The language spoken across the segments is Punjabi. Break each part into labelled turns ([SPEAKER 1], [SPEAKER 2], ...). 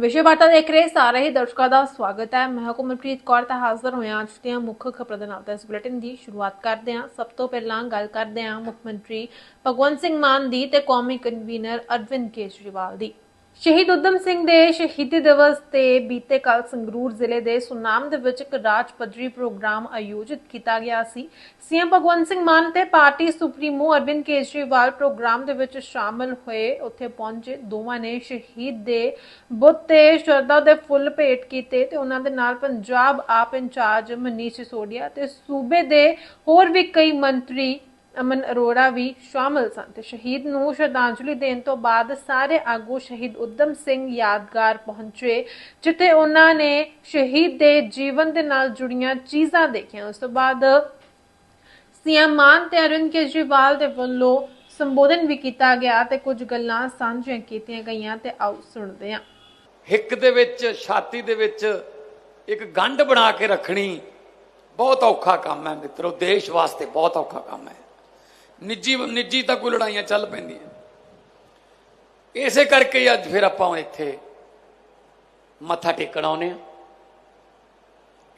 [SPEAKER 1] ਵਿਸ਼ੇ ਵਾਰਤਾ ਦੇਖ ਰਹੇ ਸਾਰੇ ਹੀ ਦਰਸ਼ਕਾਂ ਦਾ ਸਵਾਗਤ ਹੈ। ਮੈਂ ਹੁਕਮਪ੍ਰੀਤ ਕੌਰ, ਤਾਂ ਹਾਜ਼ਰ ਹੋਇਆ ਅੱਜ ਦੀਆਂ ਮੁੱਖ ਖਬਰਾਂ ਦੇ ਨਾਲ। ਤਾਂ ਇਸ ਬੁਲੇਟਿਨ ਦੀ ਸ਼ੁਰੂਆਤ ਕਰਦੇ ਹਾਂ। ਸਭ ਤੋਂ ਪਹਿਲਾਂ ਗੱਲ ਕਰਦੇ ਹਾਂ ਮੁੱਖ ਮੰਤਰੀ ਭਗਵੰਤ ਸਿੰਘ ਮਾਨ ਦੀ ਤੇ ਕੌਮੀ ਕਨਵੀਨਰ ਅਰਵਿੰਦ ਕੇਜਰੀਵਾਲ ਦੀ। ਸ਼ਹੀਦ ਉਦਮ ਸਿੰਘ ਦੇ ਸ਼ਹੀਦੀ ਦਿਵਸ ਤੇ ਬੀਤੇ ਕੱਲ ਸੰਗਰੂਰ ਜ਼ਿਲ੍ਹੇ ਦੇ ਸੁਨਾਮ ਦੇ ਵਿੱਚ ਇੱਕ ਰਾਜ ਪੱਧਰੀ ਪ੍ਰੋਗਰਾਮ ਆਯੋਜਿਤ ਕੀਤਾ ਗਿਆ ਸੀ। ਸੀਐਮ ਭਗਵੰਤ ਸਿੰਘ ਮਾਨ ਤੇ party supremo Arvind Kejriwal programme ਦੇ ਵਿੱਚ ਸ਼ਾਮਲ ਹੋਏ। ਉੱਥੇ ਪਹੁੰਚੇ ਦੋਵਾਂ ਨੇ ਸ਼ਹੀਦ ਦੇ ਬੁੱਤ ਤੇ ਸ਼ਰਧਾ ਦੇ ਫੁੱਲ ਭੇਟ ਕੀਤੇ ਤੇ ਉਹਨਾਂ ਦੇ ਨਾਲ ਪੰਜਾਬ ਆਪ ਇੰਚਾਰਜ ਮਨੀਸ਼ ਸਿਸੋਦੀਆ ਤੇ ਸੂਬੇ ਦੇ ਹੋਰ ਵੀ ਕਈ ਮੰਤਰੀ ਅਮਨ ਅਰੋੜਾ ਵੀ ਸ਼ਾਮਲ ਸਨ ਤੇ ਸ਼ਹੀਦ ਨੂੰ ਸ਼ਰਧਾਂਜਲੀ ਦੇਣ ਤੋਂ ਬਾਅਦ ਸਾਰੇ ਆਗੂ ਸ਼ਹੀਦ ਉਦਮ ਸਿੰਘ ਯਾਦਗਾਰ ਪਹੁੰਚੇ, ਜਿੱਥੇ ਉਹਨਾਂ ਨੇ ਸ਼ਹੀਦ ਦੇ ਜੀਵਨ ਦੇ ਨਾਲ ਜੁੜੀਆਂ ਚੀਜ਼ਾਂ ਦੇਖੀਆਂ। ਉਸ ਤੋਂ ਬਾਅਦ ਸੀਐਮ ਮਾਨ ਤੇ ਅਰਵਿੰਦ ਕੇਜਰੀਵਾਲ ਦੇ ਵੱਲੋਂ ਸੰਬੋਧਨ ਵੀ ਕੀਤਾ ਗਿਆ ਤੇ ਕੁਝ ਗੱਲਾਂ ਸਾਂਝੀਆਂ ਕੀਤੀਆਂ ਗਈਆਂ ਤੇ ਆਓ ਸੁਣਦੇ ਹਾਂ।
[SPEAKER 2] ਹਿੱਕ ਦੇ ਵਿੱਚ, ਛਾਤੀ ਦੇ ਵਿੱਚ ਇੱਕ ਗੰਢ ਬਣਾ ਕੇ ਰੱਖਣੀ ਬਹੁਤ ਔਖਾ ਕੰਮ ਹੈ ਮਿੱਤਰੋ, ਦੇਸ਼ ਵਾਸਤੇ ਬਹੁਤ ਔਖਾ ਕੰਮ ਹੈ। ਨਿੱਜੀ ਨਿੱਜੀ ਤਾਂ ਕੋਈ ਲੜਾਈਆਂ ਚੱਲ ਪੈਂਦੀਆਂ। ਇਸੇ ਕਰਕੇ ਅੱਜ ਫਿਰ ਆਪਾਂ ਇੱਥੇ ਮੱਥਾ ਟੇਕਣ ਆਉਨੇ ਆ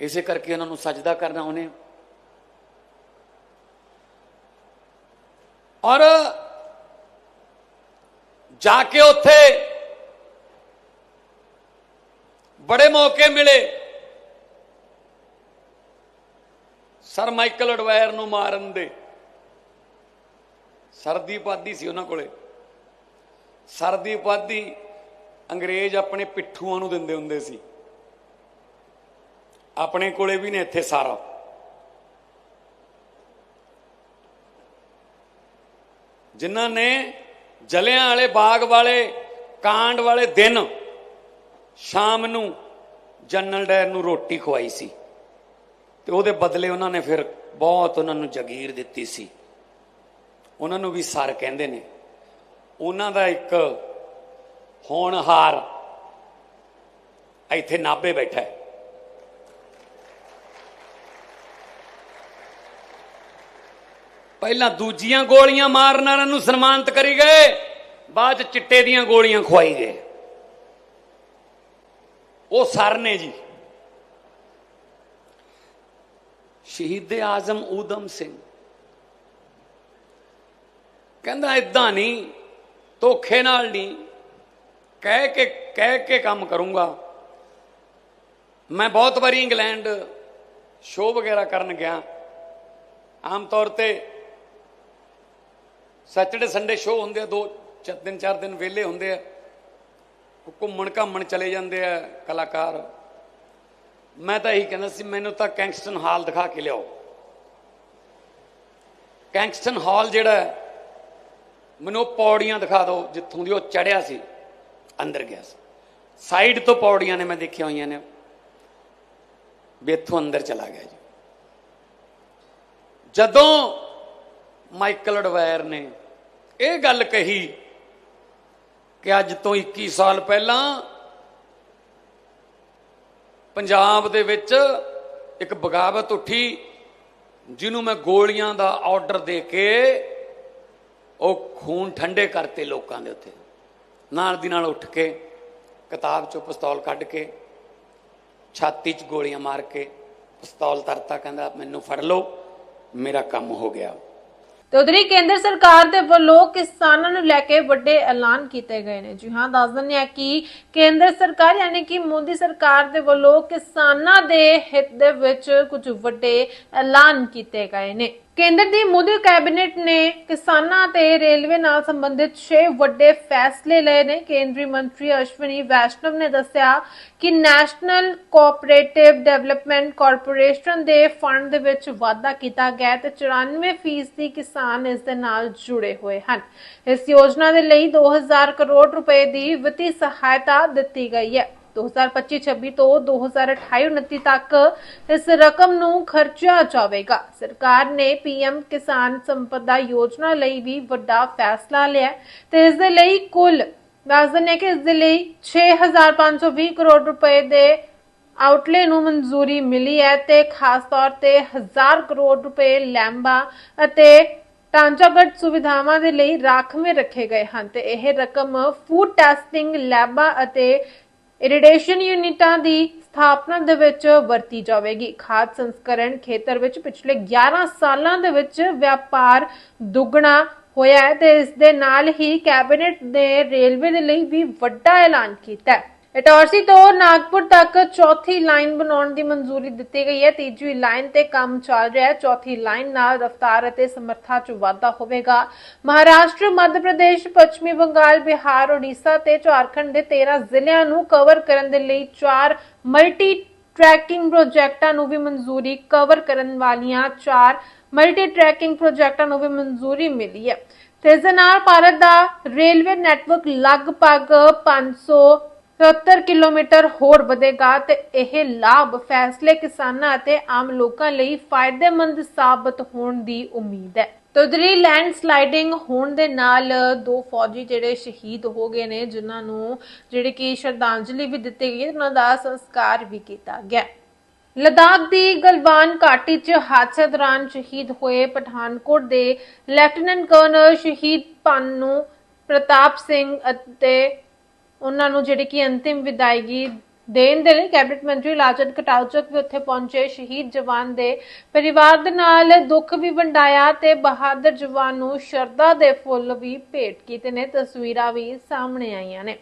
[SPEAKER 2] ਇਸੇ ਕਰਕੇ ਉਹਨਾਂ ਨੂੰ ਸਜਦਾ ਕਰਨਾ ਆਉਨੇ ਆ ਔਰ ਜਾ ਕੇ ਉੱਥੇ ਬੜੇ ਮੌਕੇ ਮਿਲੇ। ਸਰ ਮਾਈਕਲ ਅਡਵਾਇਰ ਨੂੰ ਮਾਰਨ ਦੇ। ਸਰਦੀ ਉਪਾਧੀ ਸੀ ਉਹਨਾਂ ਕੋਲੇ। ਸਰਦੀ ਉਪਾਧੀ ਅੰਗਰੇਜ਼ ਆਪਣੇ ਪਿੱਠੂਆਂ ਨੂੰ ਦਿੰਦੇ ਹੁੰਦੇ ਸੀ। ਆਪਣੇ ਕੋਲੇ ਵੀ ਨੇ ਇੱਥੇ ਸਾਰਾ। ਜਿਨ੍ਹਾਂ ਨੇ ਜਲਿਆਂ ਵਾਲੇ ਬਾਗ ਵਾਲੇ, ਕਾਂਡ ਵਾਲੇ ਦਿਨ ਸ਼ਾਮ ਨੂੰ ਜਨਰਲ ਡਾਇਰ ਨੂੰ ਰੋਟੀ ਖਵਾਈ ਸੀ। ਤੇ ਉਹਦੇ ਬਦਲੇ ਉਹਨਾਂ ਨੇ ਫਿਰ ਬਹੁਤ ਉਹਨਾਂ ਨੂੰ ਜਗੀਰ ਦਿੱਤੀ ਸੀ। ਉਹਨਾਂ ਨੂੰ ਵੀ ਸਰ ਕਹਿੰਦੇ ਨੇ। ਉਹਨਾਂ ਦਾ ਇੱਕ ਹੋਣਹਾਰ ਇੱਥੇ ਨਾਬੇ ਬੈਠਾ ਹੈ। ਪਹਿਲਾਂ ਦੂਜੀਆਂ ਗੋਲੀਆਂ ਮਾਰਨ ਵਾਲਿਆਂ ਨੂੰ ਸਨਮਾਨਿਤ ਕਰੀ ਗਏ, ਬਾਅਦ ਚ ਚਿੱਟੇ ਦੀਆਂ ਗੋਲੀਆਂ ਖਵਾਈ ਗਏ। ਉਹ ਸਰ ਨੇ ਜੀ। ਸ਼ਹੀਦ ਆਜ਼ਮ ਊਦਮ ਸਿੰਘ। ਕਹਿੰਦਾ ਇਦਾਂ ਨਹੀਂ, ਧੋਖੇ ਨਾਲ ਨਹੀਂ, ਕਹਿ ਕੇ ਕਹਿ ਕੇ ਕੰਮ ਕਰੂੰਗਾ। ਮੈਂ ਬਹੁਤ ਵਾਰੀ ਇੰਗਲੈਂਡ ਸ਼ੋਅ ਵਗੈਰਾ ਕਰਨ ਗਿਆ। ਆਮ ਤੌਰ ਤੇ ਸੈਟਰਡੇ ਸੰਡੇ ਸ਼ੋਅ ਹੁੰਦੇ ਆ, ਦੋ ਤਿੰਨ, ਚਾਰ ਦਿਨ ਵਿਹਲੇ ਹੁੰਦੇ ਆ। ਘੁੰਮਣ, ਘਾਮਣ ਚਲੇ ਜਾਂਦੇ ਆ ਕਲਾਕਾਰ। ਮੈਂ ਤਾਂ ਇਹੀ ਕਹਿੰਦਾ ਸੀ, ਮੈਨੂੰ ਤਾਂ ਕੈਂਗਸਟਨ ਹਾਲ ਦਿਖਾ ਕੇ ਲਿਆਓ। ਕੈਂਗਸਟਨ ਹਾਲ ਜਿਹੜਾ ਮੈਨੂੰ ਉਹ ਪੌੜੀਆਂ ਦਿਖਾ ਦਿਓ ਜਿੱਥੋਂ ਦੀ ਉਹ ਚੜਿਆ ਸੀ, ਅੰਦਰ ਗਿਆ ਸੀ। ਸਾਈਡ ਤੋਂ ਪੌੜੀਆਂ ਨੇ ਮੈਂ ਦੇਖੀਆਂ ਹੋਈਆਂ ਨੇ। ਵੀ ਇੱਥੋਂ ਅੰਦਰ ਚਲਾ ਗਿਆ ਜੀ। ਜਦੋਂ ਮਾਈਕਲ ਅਡਵਾਇਰ ਨੇ ਇਹ ਗੱਲ ਕਹੀ ਕਿ ਅੱਜ ਤੋਂ 21 ਸਾਲ ਪਹਿਲਾਂ ਪੰਜਾਬ ਦੇ ਵਿੱਚ ਇੱਕ ਬਗਾਵਤ ਉੱਠੀ, ਜਿਹਨੂੰ ਮੈਂ ਗੋਲੀਆਂ ਦਾ ਆਰਡਰ ਦੇ ਕੇ ਉਹ ਖੂਨ ਠੰਡੇ ਕਰਤੇ ਲੋਕਾਂ ਦੇ ਉੱਤੇ। ਨਾਲ ਦੀ ਨਾਲ ਉੱਠ ਕੇ ਕਿਤਾਬ ਚੋਂ ਪਿਸਤੌਲ ਕੱਢ ਕੇ, ਛਾਤੀ 'ਚ ਗੋਲੀਆਂ ਮਾਰ ਕੇ ਪਿਸਤੌਲ ਤਰਤਾ, ਕਹਿੰਦਾ, ਮੈਨੂੰ ਫੜ ਲਓ, ਮੇਰਾ ਕੰਮ ਹੋ ਗਿਆ।
[SPEAKER 1] ਤੇ ਉਧਰੀ ਕੇਂਦਰ ਸਰਕਾਰ ਦੇ ਵੱਲੋਂ ਕਿਸਾਨਾਂ ਨੂੰ ਲੈ ਕੇ ਵੱਡੇ ਐਲਾਨ ਕੀਤੇ ਗਏ ਨੇ। ਜੀ ਹਾਂ, ਦੱਸ ਦਿੰਦੇ ਆ ਕਿ ਕੇਂਦਰ ਸਰਕਾਰ, ਯਾਨੀ ਕਿ ਮੋਦੀ ਸਰਕਾਰ ਦੇ ਵੱਲੋਂ ਕਿਸਾਨਾਂ ਦੇ ਹਿੱਤ ਦੇ ਵਿੱਚ ਕੁਝ ਵੱਡੇ ਐਲਾਨ ਕੀਤੇ ਗਏ ਨੇ। ਕੇਂਦਰ ਦੀ ਮੋਦੀ ਕੈਬਨਿਟ ਨੇ ਕਿਸਾਨਾਂ ਤੇ ਰੇਲਵੇ ਨਾਲ ਸੰਬੰਧਿਤ 6 ਵੱਡੇ ਫੈਸਲੇ ਲਏ ਨੇ। ਕੇਂਦਰੀ ਮੰਤਰੀ ਅਸ਼ਵਨੀ ਵੈਸ਼ਨਵ ਨੇ ਦੱਸਿਆ ਕਿ ਨੈਸ਼ਨਲ ਕੋਆਪਰੇਟਿਵ ਡਿਵੈਲਪਮੈਂਟ ਕਾਰਪੋਰੇਸ਼ਨ ਦੇ ਫੰਡ ਦੇ ਵਿੱਚ ਵਾਧਾ ਕੀਤਾ ਗਿਆ ਤੇ 94% ਕਿਸਾਨ ਇਸ ਦੇ ਨਾਲ ਜੁੜੇ ਹੋਏ ਹਨ। ਇਸ ਯੋਜਨਾ ਦੇ ਲਈ 2000 ਕਰੋੜ ਰੁਪਏ ਦੀ ਵਿੱਤੀ ਸਹਾਇਤਾ ਦਿੱਤੀ ਗਈ ਹੈ। 2025-26 ਤੋਂ 2028-29 ਤੱਕ ਇਸ ਰਕਮ ਨੂੰ ਖਰਚਿਆ ਜਾਵੇਗਾ। ਸਰਕਾਰ ਨੇ ਪੀਐਮ ਕਿਸਾਨ ਸੰਪਦਾ ਯੋਜਨਾ ਲਈ ਵੀ ਵੱਡਾ ਫੈਸਲਾ ਲਿਆ ਤੇ ਇਸ ਦੇ ਲਈ ਕੁੱਲ ਦੱਸ ਦਿੰਦੇ ਕਿ ਇਸ ਦੇ ਲਈ 6520 ਕਰੋੜ ਰੁਪਏ ਦੇ ਆਊਟਲੇ ਨੂੰ ਮਨਜ਼ੂਰੀ ਮਿਲੀ ਹੈ ਤੇ ਖਾਸ ਤੌਰ ਤੇ 1000 ਕਰੋੜ ਰੁਪਏ ਲੈਂਬਾ ਅਤੇ ਢਾਂਚਾਗਤ ਸੁਵਿਧਾਵਾਂ ਦੇ ਲਈ ਰਾਖਵੇਂ ਰੱਖੇ ਗਏ ਹਨ ਤੇ ਇਹ ਰਕਮ ਫੂਡ ਟੈਸਟਿੰਗ, ਲੈਬਾਂ ਅਤੇ ਇਰੀਡੇਸ਼ਨ ਯੂਨਿਟਾਂ ਦੀ ਸਥਾਪਨਾ ਦੇ ਵਿੱਚ ਵਰਤੀ ਜਾਵੇਗੀ। ਖਾਦ ਸੰਸਕਰਣ ਖੇਤਰ ਵਿੱਚ ਪਿਛਲੇ 11 ਸਾਲਾਂ ਦੇ ਵਿੱਚ ਵਪਾਰ ਦੁੱਗਣਾ ਹੋਇਆ ਹੈ ਤੇ ਇਸ ਦੇ ਨਾਲ ਹੀ ਕੈਬਨਿਟ ਨੇ ਰੇਲਵੇ ਦੇ ਲਈ ਵੀ ਵੱਡਾ ਐਲਾਨ ਕੀਤਾ ਹੈ। ਇਟੌਰਸੀ ਤੋਂ ਨਾਗਪੁਰ ਤੱਕ ਚੌਥੀ ਲਾਈਨ ਬਣਾਉਣ ਦੀ ਮਨਜ਼ੂਰੀ ਦਿੱਤੀ ਗਈ ਹੈ। ਤੀਜੀ ਲਾਈਨ ਤੇ ਕੰਮ ਚੱਲ ਰਿਹਾ ਹੈ। ਚੌਥੀ ਲਾਈਨ ਨਾਲ ਰਫ਼ਤਾਰ ਅਤੇ ਸਮਰੱਥਾ 'ਚ ਵਾਧਾ ਹੋਵੇਗਾ। ਮਹਾਰਾਸ਼ਟਰ, ਮੱਧ ਪ੍ਰਦੇਸ਼, ਪੱਛਮੀ ਬੰਗਾਲ, ਬਿਹਾਰ ਓਡੀਸ਼ਾ ਤੇ ਝਾਰਖੰਡ ਦੇ 13 ਜ਼ਿਲ੍ਹਿਆਂ ਨੂੰ ਕਵਰ ਕਰਨ ਦੇ ਲਈ ਚਾਰ ਮਲਟੀ ਟਰੈਕਿੰਗ ਪ੍ਰੋਜੈਕਟਾਂ ਨੂੰ ਵੀ ਮਨਜ਼ੂਰੀ ਕਵਰ ਕਰਨ ਵਾਲੀਆਂ ਚਾਰ ਮਲਟੀ ਟਰੈਕਿੰਗ ਪ੍ਰੋਜੈਕਟਾਂ ਨੂੰ ਵੀ ਮਨਜ਼ੂਰੀ ਮਿਲੀ ਹੈ। ਤੇ ਇਸ ਦੇ ਨਾਲ ਭਾਰਤ ਦਾ ਰੇਲਵੇ ਨੈਟਵਰਕ ਲਗਭਗ 570 ਕਿਲੋਮੀਟਰ ਹੋਰ ਵਧੇਗਾ ਤੇ ਇਹ ਲਾਭ ਫੈਸਲੇ ਕਿਸਾਨਾਂ ਅਤੇ ਆਮ ਲੋਕਾਂ ਲਈ ਫਾਇਦੇਮੰਦ ਸਾਬਤ ਹੋਣ ਦੀ ਉਮੀਦ ਹੈ। ਤੁਦਰੀ ਲੈਂਡ ਸਲਾਈਡਿੰਗ ਹੋਣ ਦੇ ਨਾਲ ਦੋ ਫੌਜੀ ਜਿਹੜੇ ਸ਼ਹੀਦ ਹੋ ਗਏ ਨੇ, ਜਿਨ੍ਹਾਂ ਨੂੰ ਜਿਹੜੇ ਕਿ ਸ਼ਰਧਾਂਜਲੀ ਵੀ ਦਿੱਤੀ ਗਈ ਉਹਨਾਂ ਦਾ ਸੰਸਕਾਰ ਵੀ ਕੀਤਾ ਗਿਆ ਲਦਾਖ ਦੀ ਗਲਵਾਨ ਘਾਟੀ 'ਚ ਹਾਦਸੇ ਦੌਰਾਨ ਸ਼ਹੀਦ ਹੋਏ ਪਠਾਨਕੋਟ ਦੇ ਲੈਫਟੀਨੈਂਟ ਕਰਨਲ ਸ਼ਹੀਦ ਪਾਨੂ ਪ੍ਰਤਾਪ ਸਿੰਘ ਅਤੇ ਉਹਨਾਂ ਨੂੰ ਜਿਹੜੀ ਕਿ ਅੰਤਿਮ ਵਿਦਾਇਗੀ ਦੇਣ ਦੇ ਲਈ ਕੈਬਨਿਟ ਮੰਤਰੀ ਲਾਜਨ ਕਟਾਉਚਕ ਵੀ ਉੱਥੇ ਪਹੁੰਚੇ, ਸ਼ਹੀਦ ਜਵਾਨ ਦੇ ਪਰਿਵਾਰ ਦੇ ਨਾਲ ਦੁੱਖ ਵੀ ਵੰਡਾਇਆ ਤੇ ਬਹਾਦਰ ਜਵਾਨ ਨੂੰ ਸ਼ਰਧਾ ਦੇ ਫੁੱਲ ਵੀ ਭੇਟ ਕੀਤੇ ਨੇ। ਤਸਵੀਰਾਂ ਵੀ ਸਾਹਮਣੇ ਆਈਆਂ ਨੇ।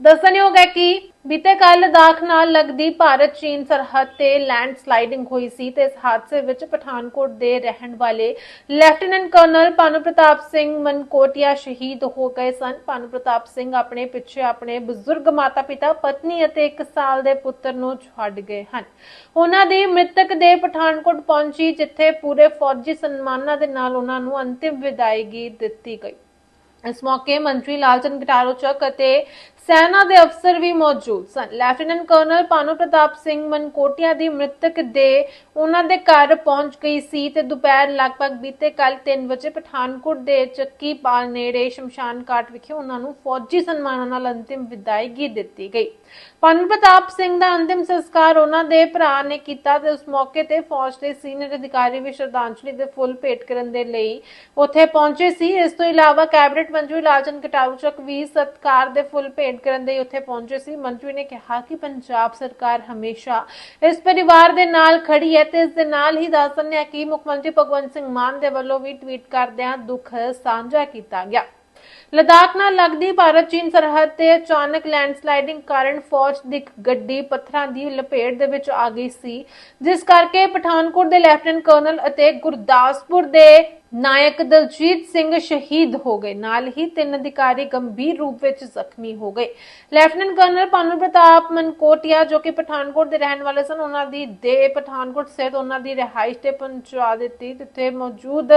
[SPEAKER 1] ਦੱਸਣਯੋਗ ਹੈ ਕਿ ਬੀਤੇ ਕੱਲ ਲਦਾਖ ਨਾਲ ਲੱਗਦੀ ਭਾਰਤ ਚੀਨ ਸਰਹੱਦ ਤੇ ਲੈਂਡ ਸਲਾਈਡਿੰਗ ਹੋਈ ਸੀ ਤੇ ਇਸ ਹਾਦਸੇ ਵਿੱਚ ਪਠਾਨਕੋਟ ਦੇ ਰਹਿਣ ਵਾਲੇ ਲੈਫਟੀਨੈਂਟ ਕਰਨਲ ਪਾਨੂ ਪ੍ਰਤਾਪ ਸਿੰਘ ਮਨਕੋਟਿਆ ਸ਼ਹੀਦ ਹੋ ਗਏ ਸਨ। ਪਾਨੂ ਪ੍ਰਤਾਪ ਸਿੰਘ ਆਪਣੇ ਪਿੱਛੇ ਆਪਣੇ ਬਜ਼ੁਰਗ ਮਾਤਾ-ਪਿਤਾ, ਪਤਨੀ ਅਤੇ 1 ਸਾਲ ਦੇ ਪੁੱਤਰ ਨੂੰ ਛੱਡ ਗਏ ਹਨ। ਉਹਨਾਂ ਦੀ ਮ੍ਰਿਤਕ ਦੇ ਪਠਾਨਕੋਟ ਪਹੁੰਚੀ, ਜਿੱਥੇ ਪੂਰੇ ਫੌਜੀ ਸਨਮਾਨਾਂ ਦੇ ਨਾਲ ਉਹਨਾਂ ਨੂੰ ਅੰਤਿਮ ਵਿਦਾਇਗੀ ਦਿੱਤੀ ਗਈ। ਇਸ ਮੌਕੇ ਮੰਤਰੀ ਲਾਲਚੰਦ ਕਟਾਰੋਚਕ ਅਤੇ ਸੈਨਾ ਦੇ ਅਫਸਰ ਵੀ ਮੌਜੂਦ ਸਨ। ਲੈਫਟੀਨੈਂਟ ਕਰਨਲ ਪਾਨੂ ਪ੍ਰਤਾਪ ਸਿੰਘ ਮਨਕੋਟਿਆ ਦੀ ਮ੍ਰਿਤਕ ਦੇ ਉਹਨਾਂ ਦੇ ਘਰ ਪਹੁੰਚ ਗਈ ਸੀ ਤੇ ਦੁਪਹਿਰ ਲਗਭਗ ਬੀਤੇ ਕੱਲ 3 ਵਜੇ ਪਠਾਨਕੋਟ ਦੇ ਚੱਕੀ ਪਾਲ ਨੇੜੇ ਸ਼ਮਸ਼ਾਨ ਘਾਟ ਵਿਖੇ ਉਹਨਾਂ ਨੂੰ ਫੌਜੀ ਸਨਮਾਨਾਂ ਨਾਲ ਅੰਤਿਮ ਵਿਦਾਇਗੀ ਦਿੱਤੀ ਗਈ। ਪਾਨੂ ਪ੍ਰਤਾਪ ਸਿੰਘ ਦਾ ਅੰਤਿਮ ਸੰਸਕਾਰ ਉਹਨਾਂ ਦੇ ਭਰਾ ਨੇ ਕੀਤਾ ਤੇ ਉਸ ਮੌਕੇ ਤੇ ਫੌਜ ਦੇ ਸੀਨੀਅਰ ਅਧਿਕਾਰੀ ਵੀ ਸ਼ਰਧਾਂਜਲੀ ਦੇ ਫੁੱਲ ਭੇਟ ਕਰਨ ਦੇ ਲਈ ਉੱਥੇ ਪਹੁੰਚੇ ਸੀ। ਇਸ ਤੋਂ ਇਲਾਵਾ ਕੈਬਨਿਟ ਮੰਤਰੀ ਲਾਲਚੰਦ ਚੱਕ ਵੀ ਸਤਕਾਰ ਦੇ ਫੁੱਲ ਭੇਟ ਕਰਨ ਦੇ ਉੱਥੇ ਪਹੁੰਚੇ ਸੀ। ਮੰਤਰੀ ਨੇ ਕਿਹਾ ਕਿ ਪੰਜਾਬ ਸਰਕਾਰ ਹਮੇਸ਼ਾ ਇਸ ਪਰਿਵਾਰ ਦੇ ਨਾਲ ਖੜੀ ਹੈ ਤੇ ਇਸ ਦੇ ਨਾਲ ਹੀ ਦੱਸ ਦਿੰਦੇ ਹਾਂ ਕਿ ਮੁੱਖ ਮੰਤਰੀ ਭਗਵੰਤ ਸਿੰਘ ਮਾਨ ਦੇ ਵੱਲੋਂ ਵੀ ਟਵੀਟ ਕਰਦਿਆਂ ਦੁੱਖ ਸਾਂਝਾ ਕੀਤਾ ਗਿਆ। ਲਦਾਖ ਨਾਲ ਲੱਗਦੀ ਭਾਰਤ ਚੀਨ ਸਰਹੱਦ ਤੇ ਅਚਾਨਕ ਲੈਂਡਸਲਾਈਡਿੰਗ ਕਾਰਨ ਫੌਜ ਦੀ ਇੱਕ ਗੱਡੀ ਪੱਥਰਾਂ ਦੀ ਲਪੇਟ ਦੇ ਵਿੱਚ ਆ ਗਈ ਸੀ, ਜਿਸ ਕਰਕੇ ਪਠਾਨਕੋਟ ਦੇ ਲੈਫਟੀਨੈਂਟ ਕਰਨਲ ਅਤੇ ਗੁਰਦਾਸਪੁਰ ਦੇ ਨਾਇਕ ਦਲਜੀਤ ਸਿੰਘ ਸ਼ਹੀਦ ਹੋ ਗਏ। ਨਾਲ ਹੀ ਤਿੰਨ ਅਧਿਕਾਰੀ ਗੰਭੀਰ ਰੂਪ ਵਿੱਚ ਜ਼ਖਮੀ ਹੋ ਗਏ। ਲੈਫਟੀਨੈਂਟ ਕਰਨਲ ਪਾਨੂ ਪ੍ਰਤਾਪ ਮਨਕੋਟਿਆ, ਜੋ ਕਿ ਪਠਾਨਕੋਟ ਦੇ ਰਹਿਣ ਵਾਲੇ ਸਨ, ਉਹਨਾਂ ਦੀ ਦੇ ਪਠਾਨਕੋਟ ਸਥਿਤ ਉਹਨਾਂ ਦੀ ਰਿਹਾਇਸ਼ ਤੇ ਪਹੁੰਚਾ ਦਿੱਤੀ। ਜਿੱਥੇ ਮੌਜੂਦ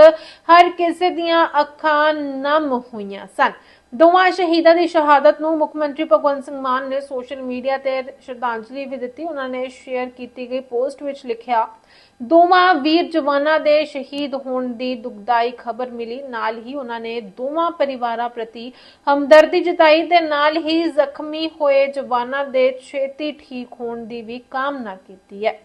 [SPEAKER 1] ਹਰ ਕਿਸੇ ਦੀਆਂ ਅੱਖਾਂ ਨਮ ਹੋਈਆਂ ਸਨ। ਦੋਵਾਂ ਸ਼ਹੀਦਾਂ ਦੀ ਸ਼ਹਾਦਤ ਨੂੰ ਮੁੱਖ ਮੰਤਰੀ ਭਗਵੰਤ ਸਿੰਘ ਮਾਨ ਨੇ ਸੋਸ਼ਲ ਮੀਡੀਆ ਤੇ ਸ਼ਰਧਾਂਜਲੀ ਵੀ ਦਿੱਤੀ। ਉਹਨਾਂ ਨੇ ਸ਼ੇਅਰ ਕੀਤੀ ਗਈ ਪੋਸਟ ਵਿੱਚ ਲਿਖਿਆ, ਦੋਵਾਂ ਵੀਰ ਜਵਾਨਾਂ ਦੇ ਸ਼ਹੀਦ ਹੋਣ ਦੀ ਦੁਖਦਾਈ ਖਬਰ ਮਿਲੀ। ਨਾਲ ਹੀ ਉਹਨਾਂ ਨੇ ਦੋਵਾਂ ਪਰਿਵਾਰਾਂ ਪ੍ਰਤੀ ਹਮਦਰਦੀ ਜਤਾਈ ਤੇ ਨਾਲ ਹੀ ਜ਼ਖਮੀ ਹੋਏ ਜਵਾਨਾਂ ਦੇ ਛੇਤੀ ਠੀਕ ਹੋਣ ਦੀ ਵੀ ਕਾਮਨਾ ਕੀਤੀ ਹੈ।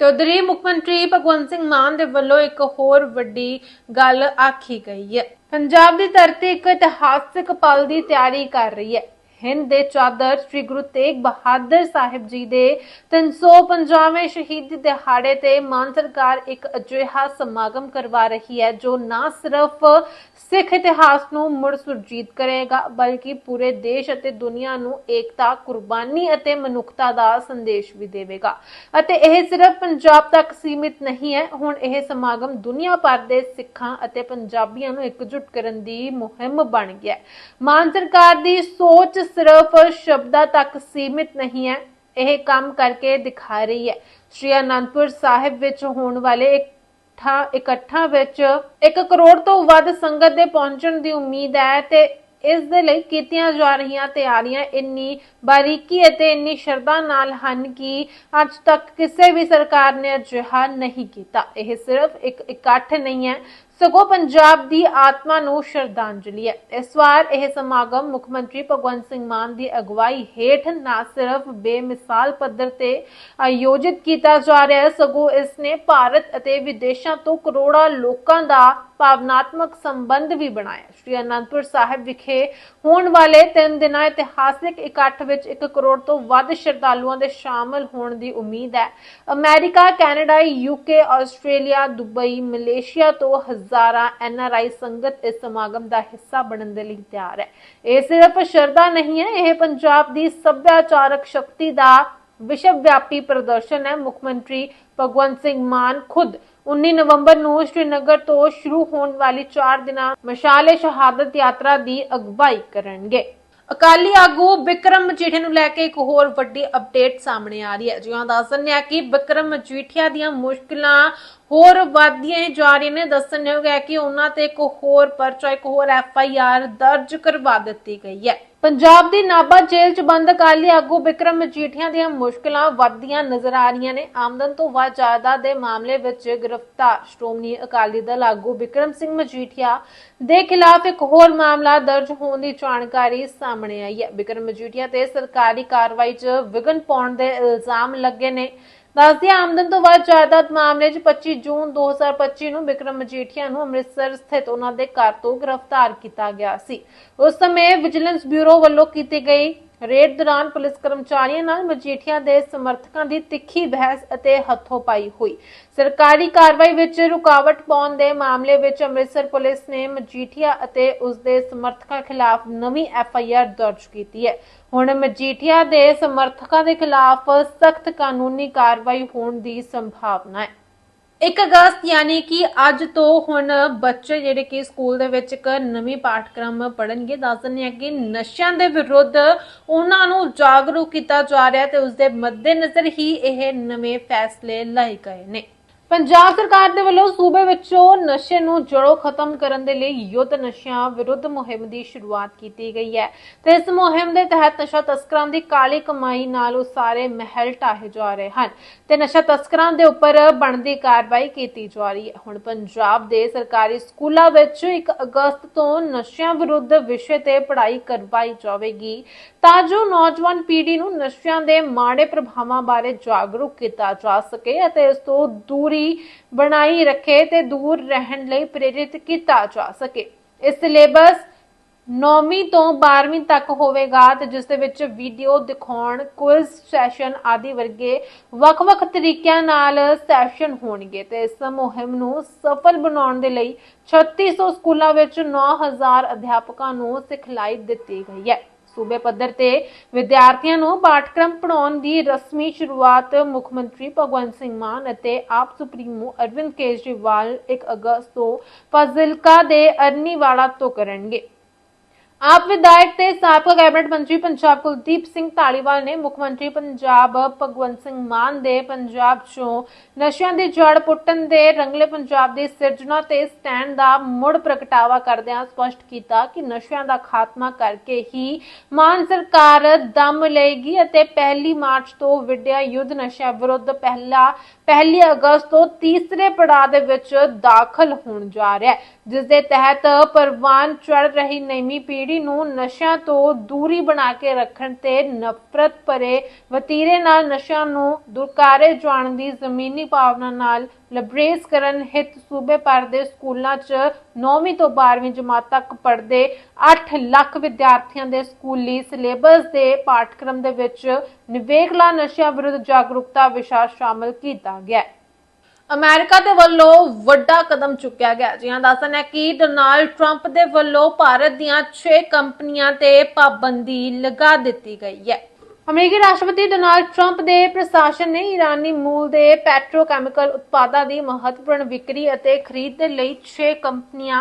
[SPEAKER 1] ਤੇ ਉਧਰ ਮੁੱਖ ਮੰਤਰੀ ਭਗਵੰਤ ਸਿੰਘ ਮਾਨ ਦੇ ਵੱਲੋਂ ਇੱਕ ਹੋਰ ਵੱਡੀ ਗੱਲ ਆਖੀ ਗਈ ਹੈ। ਪੰਜਾਬ ਦੀ ਧਰਤੀ ਇੱਕ ਇਤਿਹਾਸਕ ਪਲ ਦੀ ਤਿਆਰੀ ਕਰ ਰਹੀ ਹੈ। ਹਿੰਦ ਦੇ ਚਾਦਰ ਸ੍ਰੀ ਗੁਰੂ ਤੇਗ ਬਹਾਦਰ ਸਾਹਿਬ ਜੀ ਦੇ 350ਵੇਂ ਸ਼ਹੀਦੀ ਦਿਹਾੜੇ ਤੇ ਮਾਨ ਸਰਕਾਰ ਇੱਕ ਅਜਿਹਾ ਸਮਾਗਮ ਕਰਵਾ ਰਹੀ ਹੈ, ਜੋ ਨਾ ਸਿਰਫ ਸਿੱਖ ਇਤਿਹਾਸ ਨੂੰ ਮੁੜ ਸੁਰਜੀਤ ਕਰੇਗਾ, ਬਲਕਿ ਪੂਰੇ ਦੇਸ਼ ਅਤੇ ਦੁਨੀਆ ਨੂੰ ਏਕਤਾ, ਕੁਰਬਾਨੀ ਅਤੇ ਮਨੁੱਖਤਾ ਦਾ ਸੰਦੇਸ਼ ਵੀ ਦੇਵੇਗਾ। ਅਤੇ ਇਹ ਸਿਰਫ ਪੰਜਾਬ ਤੱਕ ਸੀਮਿਤ ਨਹੀਂ ਹੈ, ਹੁਣ ਇਹ ਸਮਾਗਮ ਦੁਨੀਆ ਭਰ ਦੇ ਸਿੱਖਾਂ ਅਤੇ ਪੰਜਾਬੀਆਂ ਨੂੰ ਇਕਜੁੱਟ ਕਰਨ ਦੀ ਮੁਹਿੰਮ ਬਣ ਗਿਆ ਹੈ। ਮਾਨ ਸਰਕਾਰ ਦੀ ਸੋਚ ਸਿਰਫ ਸ਼ਬਦਾਂ ਤੱਕ ਸੀਮਿਤ ਨਹੀਂ ਹੈ, ਇਹ ਕੰਮ ਕਰਕੇ ਦਿਖਾ ਰਹੀ ਹੈ। ਸ਼੍ਰੀ ਅਨੰਦਪੁਰ ਸਾਹਿਬ ਵਿੱਚ ਹੋਣ ਵਾਲੇ ਇਕੱਠਾ, ਇਕੱਠਾਂ ਵਿੱਚ 1 ਕਰੋੜ ਤੋਂ ਵੱਧ ਸੰਗਤ ਦੇ ਪਹੁੰਚਣ ਦੀ ਉਮੀਦ ਹੈ ਤੇ ਇਸ ਦੇ ਲਈ ਕੀਤੀਆਂ ਜਾ ਰਹੀਆਂ ਤਿਆਰੀਆਂ ਇੰਨੀ ਬਾਰੀਕੀ ਅਤੇ ਇੰਨੀ ਸ਼ਰਧਾ ਨਾਲ ਹਨ ਕਿ ਅੱਜ ਤੱਕ ਕਿਸੇ ਵੀ ਸਰਕਾਰ ਨੇ ਅਜਿਹਾ ਨਹੀਂ ਕੀਤਾ। ਇਹ ਸਿਰਫ ਇੱਕ ਇਕੱਠ ਨਹੀਂ ਹੈ ਸਗੋਂ ਪੰਜਾਬ ਦੀ ਆਤਮਾ ਨੂੰ ਸ਼ਰਧਾਂਜਲੀ ਹੈ। ਇਸ ਵਾਰ ਇਹ ਸਮਾਗਮ ਮੁੱਖ ਮੰਤਰੀ ਭਗਵੰਤ ਸਿੰਘ ਮਾਨ ਦੀ ਅਗਵਾਈ ਹੇਠ ਨਾ ਸਿਰਫ ਬੇਮਿਸਾਲ ਪੱਧਰ ਤੇ ਆਯੋਜਿਤ ਕੀਤਾ ਜਾ ਰਿਹਾ ਹੈ, ਸਗੋਂ ਇਸ ਨੇ ਭਾਰਤ ਅਤੇ ਵਿਦੇਸ਼ਾਂ ਤੋਂ ਕਰੋੜਾਂ ਲੋਕਾਂ ਦਾ ਭਾਵਨਾਤਮਕ ਸੰਬੰਧ ਵੀ ਬਣਾਇਆ। ਸ਼੍ਰੀ ਅਨੰਦਪੁਰ ਸਾਹਿਬ ਵਿਖੇ ਹੋਣ ਵਾਲੇ ਤਿੰਨ ਦਿਨਾਂ ਇਤਿਹਾਸਿਕ ਇਕੱਠ ਵਿੱਚ 1 ਕਰੋੜ ਤੋਂ ਵੱਧ ਸ਼ਰਧਾਲੂਆਂ ਦੇ ਸ਼ਾਮਲ ਹੋਣ ਦੀ ਉਮੀਦ ਹੈ। America, Canada UK Australia, Dubai, Malaysia ਤੋਂ ਹਜ਼ਾਰਾਂ ਐਨਆਰਆਈ ਸੰਗਤ ਇਸ ਸਮਾਗਮ ਦਾ ਹਿੱਸਾ ਬਣਨ ਦੇ ਲਈ ਤਿਆਰ ਹੈ। ਇਹ ਸਿਰਫ ਸ਼ਰਧਾ ਨਹੀਂ ਹੈ, ਇਹ ਪੰਜਾਬ ਦੀ ਸੱਭਿਆਚਾਰਕ ਸ਼ਕਤੀ ਦਾ ਵਿਸ਼ਵ ਵਿਆਪੀ ਪ੍ਰਦਰਸ਼ਨ ਹੈ। ਮੁੱਖ ਮੰਤਰੀ ਭਗਵੰਤ ਸਿੰਘ ਮਾਨ ਖੁਦ 19 ਨਵੰਬਰ ਨੂੰ ਸ਼੍ਰੀਨਗਰ ਤੋਂ ਸ਼ੁਰੂ ਹੋਣ ਵਾਲੀ 4 ਦਿਨਾਂ ਮਸ਼ਾਲੇ ਸ਼ਹਾਦਤ ਯਾਤਰਾ ਦੀ ਅਗਵਾਈ ਕਰਨਗੇ। ਅਕਾਲੀ ਆਗੂ ਬਿਕਰਮ ਮਜੀਠੀਆ ਨੂੰ ਲੈ ਕੇ ਇੱਕ ਹੋਰ ਵੱਡੀ ਅਪਡੇਟ ਸਾਹਮਣੇ ਆ ਰਹੀ ਹੈ। ਜਿਹਾਂ ਦੱਸ ਦਿੰਦੇ ਆ ਕਿ ਬਿਕਰਮ ਮਜੀਠੀਆ ਦੀਆਂ ਮੁਸ਼ਕਲਾਂ ਹੋਰ ਵਧਦੀਆਂ ਜਾ ਰਹੀਆਂ ਨੇ। ਦੱਸਣ ਹੈ ਕਿ ਉਹਨਾਂ ਤੇ ਇੱਕ ਹੋਰ ਪਰਚਾ, ਇੱਕ ਹੋਰ ਐਫ ਆਈ ਆਰ ਦਰਜ ਕਰਵਾ ਦਿੱਤੀ ਗਈ ਹੈ। ਪੰਜਾਬ ਦੀ ਨਾਭਾ ਜੇਲ੍ਹ 'ਚ ਬੰਦ ਅਕਾਲੀ ਆਗੂ ਬਿਕਰਮ ਮਜੀਠੀਆ ਦੀਆਂ ਮੁਸ਼ਕਲਾਂ ਵੱਧਦੀਆਂ ਨਜ਼ਰ ਆ ਰਹੀਆਂ ਨੇ। ਆਮਦਨ ਤੋਂ ਵੱਧ ਜਾਇਦਾਦ ਦੇ ਮਾਮਲੇ ਵਿੱਚ ਗ੍ਰਿਫਤਾਰ ਸ਼੍ਰੋਮਣੀ ਅਕਾਲੀ ਦਲ ਆਗੂ ਬਿਕਰਮ ਸਿੰਘ ਮਜੀਠੀਆ ਦੇ ਖਿਲਾਫ ਇੱਕ ਹੋਰ ਮਾਮਲਾ ਦਰਜ ਹੋਣ ਦੀ ਜਾਣਕਾਰੀ ਸਾਹਮਣੇ ਆਈ ਹੈ। ਬਿਕਰਮ ਮਜੀਠੀਆ ਤੇ ਸਰਕਾਰੀ ਕਾਰਵਾਈ 'ਚ ਵਿਘਨ ਪਾਉਣ ਦੇ ਇਲਜ਼ਾਮ ਲੱਗੇ ਨੇ। ਦੱਸਦੀ ਆਮਦਨ ਤੋਂ ਵੱਧ ਜਾਇਦਾਦ ਮਾਮਲੇ 'ਚ 25 ਜੂਨ 2025 ਨੂੰ ਬਿਕਰਮ ਮਜੀਠੀਆ ਨੂੰ ਅੰਮ੍ਰਿਤਸਰ ਸਥਿਤ ਉਹਨਾਂ ਦੇ ਘਰ ਤੋਂ ਗ੍ਰਿਫਤਾਰ ਕੀਤਾ ਗਿਆ ਸੀ। ਉਸ ਸਮੇਂ ਵਿਜੀਲੈਂਸ ਬਿਊਰੋ ਵੱਲੋਂ ਕੀਤੀ ਗਈ ਰੇਡ ਦੌਰਾਨ ਪੁਲਿਸ ਕਰਮਚਾਰੀਆਂ ਨਾਲ ਮਜੀਠੀਆ ਦੇ ਸਮਰਥਕਾਂ ਦੀ ਤਿੱਖੀ ਬਹਿਸ ਅਤੇ ਹੱਥੋਂਪਾਈ ਹੋਈ। ਸਰਕਾਰੀ ਕਾਰਵਾਈ ਵਿੱਚ ਰੁਕਾਵਟ ਪਾਉਣ ਦੇ ਮਾਮਲੇ ਵਿੱਚ ਅੰਮ੍ਰਿਤਸਰ ਪੁਲਿਸ ਨੇ ਮਜੀਠੀਆ ਅਤੇ ਉਸ ਦੇ ਸਮਰਥਕਾਂ ਖਿਲਾਫ ਨਵੀਂ ਐਫ ਆਈ ਆਰ ਦਰਜ ਕੀਤੀ ਹੈ। ਹੁਣ ਮਜੀਠੀਆ ਦੇ ਸਮਰਥਕਾਂ ਦੇ ਖਿਲਾਫ ਸਖਤ ਕਾਨੂੰਨੀ ਕਾਰਵਾਈ ਹੋਣ ਦੀ ਸੰਭਾਵਨਾ ਹੈ। 1 ਅਗਸਤ ਯਾਨੀ ਕਿ ਅੱਜ ਤੋਂ ਹੁਣ ਬੱਚੇ ਜਿਹੜੇ ਕਿ ਸਕੂਲ ਦੇ ਵਿੱਚ ਇੱਕ ਨਵੀਂ ਪਾਠਕ੍ਰਮ ਪੜਨਗੇ ਦੱਸ ਦਿੰਦੇ ਆ ਕਿ ਨਸ਼ਿਆਂ ਦੇ ਵਿਰੁੱਧ ਉਹਨਾਂ ਨੂੰ ਜਾਗਰੂਕ ਕੀਤਾ ਜਾ ਰਿਹਾ ਤੇ ਉਸ ਦੇ ਮੱਦੇਨਜ਼ਰ ਹੀ ਇਹ ਨਵੇਂ ਫੈਸਲੇ ਲਏ ਗਏ ਨੇ। ਪੰਜਾਬ ਸਰਕਾਰ ਦੇ ਵੱਲੋਂ ਸੂਬੇ ਵਿੱਚੋਂ ਨਸ਼ੇ ਨੂੰ ਜੜੋਂ ਖਤਮ ਕਰਨ ਦੇ ਲਈ ਯੁੱਧ ਨਸ਼ਿਆਂ ਵਿਰੁੱਧ ਮੁਹਿੰਮ ਦੀ ਸ਼ੁਰੂਆਤ ਕੀਤੀ ਗਈ ਹੈ ਤੇ ਇਸ ਮੁਹਿੰਮ ਦੇ ਤਹਿਤ ਨਸ਼ਾ ਤਸਕਰਾਂ ਦੀ ਕਾਲੀ ਕਮਾਈ ਨਾਲ ਸਾਰੇ ਮਹਿਲ ਢਾਹੇ ਜਾ ਰਹੇ ਹਨ ਤੇ ਨਸ਼ਾ ਤਸਕਰਾਂ ਦੇ ਉੱਪਰ ਬਣਦੀ ਕਾਰਵਾਈ ਕੀਤੀ ਜਾ ਰਹੀ ਹੈ। ਹੁਣ ਪੰਜਾਬ ਦੇ ਸਰਕਾਰੀ ਸਕੂਲਾਂ ਵਿੱਚ 1 ਅਗਸਤ ਤੋਂ ਨਸ਼ਿਆਂ ਵਿਰੁੱਧ ਵਿਸ਼ੇ ਤੇ ਪੜ੍ਹਾਈ ਕਰਵਾਈ ਜਾਵੇਗੀ ਤਾਂ ਜੋ ਨੌਜਵਾਨ ਪੀੜ੍ਹੀ ਨੂੰ ਨਸ਼ਿਆਂ ਦੇ ਮਾੜੇ ਪ੍ਰਭਾਵਾਂ ਬਾਰੇ ਜਾਗਰੂਕ ਕੀਤਾ ਜਾ ਸਕੇ ਅਤੇ ਇਸ ਤੋਂ ਦੂਰੀ ਬਣਾਈ ਰੱਖੇ ਤੇ ਦੂਰ ਰਹਿਣ ਲਈ ਪ੍ਰੇਰਿਤ ਕੀਤਾ ਜਾ ਸਕੇ। ਇਹ ਸਿਲੇਬਸ 9ਵੀਂ ਤੋਂ 12ਵੀਂ ਤੱਕ ਹੋਵੇਗਾ ਤੇ ਜਿਸ ਦੇ ਵਿੱਚ ਵੀਡੀਓ ਦਿਖਾਉਣ, ਕੁਇਜ਼ ਸੈਸ਼ਨ ਆਦਿ ਵਰਗੇ ਵੱਖ-ਵੱਖ ਤਰੀਕਿਆਂ ਨਾਲ ਸੈਸ਼ਨ ਹੋਣਗੇ ਤੇ ਇਸ ਮੁਹਿੰਮ ਨੂੰ ਸਫਲ ਬਣਾਉਣ ਦੇ ਲਈ 3600 ਸਕੂਲਾਂ ਵਿੱਚ 9000 ਅਧਿਆਪਕਾਂ ਨੂੰ ਸਿਖਲਾਈ ਦਿੱਤੀ ਗਈ ਹੈ। ਸੂਬੇ ਪੱਧਰ ਤੇ ਵਿਦਿਆਰਥੀਆਂ ਨੂੰ ਪਾਠਕ੍ਰਮ ਪੜਾਉਣ ਦੀ ਰਸਮੀ ਸ਼ੁਰੂਆਤ ਮੁੱਖ ਮੰਤਰੀ ਭਗਵੰਤ ਸਿੰਘ ਮਾਨ ਅਤੇ ਆਪ ਸੁਪਰੀਮੋ ਅਰਵਿੰਦ ਕੇਜਰੀਵਾਲ 1 ਅਗਸਤ ਤੋਂ ਫਾਜ਼ਿਲਕਾ ਦੇ ਅਰਨੀਵਾਲਾ ਤੋਂ ਕਰਨਗੇ। ਆਪ ਵਿਧਾਇਕ ਤੇ ਸਾਬਕਾ ਕੈਬਨਿਟ ਮੰਤਰੀ ਪੰਜਾਬ ਕੁਲਦੀਪ ਸਿੰਘ ਧਾਲੀਵਾਲ ਨੇ ਮੁੱਖ ਮੰਤਰੀ ਪੰਜਾਬ ਭਗਵੰਤ ਸਿੰਘ ਮਾਨ ਦੇ ਪੰਜਾਬ 'ਚੋਂ ਨਸ਼ਿਆਂ ਦੀ ਜੜ ਪੁੱਟਣ ਦੇ ਰੰਗਲੇ ਪੰਜਾਬ ਦੀ ਸਿਰਜਣਾ ਤੇ ਸਟੈਂਡ ਦਾ ਮੁੜ ਪ੍ਰਗਟਾਵਾ ਕਰਦਿਆਂ ਸਪਸ਼ਟ ਕੀਤਾ ਕਿ ਨਸ਼ਿਆਂ ਦਾ ਖਾਤਮਾ ਕਰਕੇ ਹੀ ਮਾਨ ਸਰਕਾਰ ਦਮ ਲਏਗੀ ਅਤੇ ਪਹਿਲੀ ਮਾਰਚ ਤੋਂ ਵਿਦਿਆ ਯੁੱਧ ਨਸ਼ਿਆਂ ਵਿਰੁੱਧ ਪਹਿਲਾ, ਪਹਿਲੀ ਅਗਸਤ ਤੋਂ ਤੀਸਰੇ ਪੜਾਅ ਦੇ ਵਿੱਚ ਦਾਖਲ ਹੋਣ ਜਾ ਰਿਹਾ ਹੈ, ਜਿਸ ਦੇ ਤਹਿਤ ਪ੍ਰਵਾਨ ਚੜ ਰਹੀ ਨਵੀਂ ਪੀੜ੍ਹੀ ਨੂੰ ਨਸ਼ਿਆਂ ਤੋਂ ਦੂਰੀ ਬਣਾ ਕੇ ਰੱਖਣ ਤੇ ਨਫ਼ਰਤ ਭਰੇ ਵਤੀਰੇ ਨਾਲ ਨਸ਼ਿਆਂ ਨੂੰ ਦੁਰਕਾਰੇ ਜਾਣ ਦੀ ਜ਼ਮੀਨੀ ਭਾਵਨਾ ਨਾਲ ਲਬਰੇਜ਼ ਕਰਨ ਹਿੱਤ ਸੂਬੇ ਭਰ ਦੇ ਸਕੂਲਾਂ 'ਚ 9ਵੀਂ ਤੋਂ 12ਵੀਂ ਜਮਾਤ ਤੱਕ ਪੜ੍ਹਦੇ 8 ਲੱਖ ਵਿਦਿਆਰਥੀਆਂ ਦੇ ਸਕੂਲੀ ਸਿਲੇਬਸ ਦੇ ਪਾਠਕ੍ਰਮ ਦੇ ਵਿੱਚ ਨਿਵੇਕਲਾ ਨਸ਼ਿਆਂ ਵਿਰੁੱਧ ਜਾਗਰੂਕਤਾ ਵਿਸ਼ਾ ਸ਼ਾਮਲ ਕੀਤਾ ਗਿਆ ਹੈ। ਅਮਰੀਕਾ ਦੇ ਵੱਲੋਂ ਵੱਡਾ ਕਦਮ ਚੁੱਕਿਆ ਗਿਆ। ਜਿਹਾਂ ਦੱਸਣ ਹੈ ਕਿ ਡੋਨਾਲਡ ਟਰੰਪ ਦੇ ਵੱਲੋਂ ਭਾਰਤ ਦੀਆਂ 6 ਕੰਪਨੀਆਂ ਤੇ ਪਾਬੰਦੀ ਲਗਾ ਦਿੱਤੀ ਗਈ ਹੈ। ਅਮਰੀਕੀ ਰਾਸ਼ਟਰਪਤੀ ਡੋਨਾਲਡ ਟਰੰਪ ਦੇ ਪ੍ਰਸ਼ਾਸਨ ਨੇ ਈਰਾਨੀ ਮੂਲ ਦੇ ਪੈਟਰੋਕੈਮੀਕਲ ਉਤਪਾਦਾਂ ਦੀ ਮਹੱਤਵਪੂਰਨ ਵਿਕਰੀ ਅਤੇ ਖਰੀਦ ਦੇ ਲਈ 6 ਕੰਪਨੀਆਂ,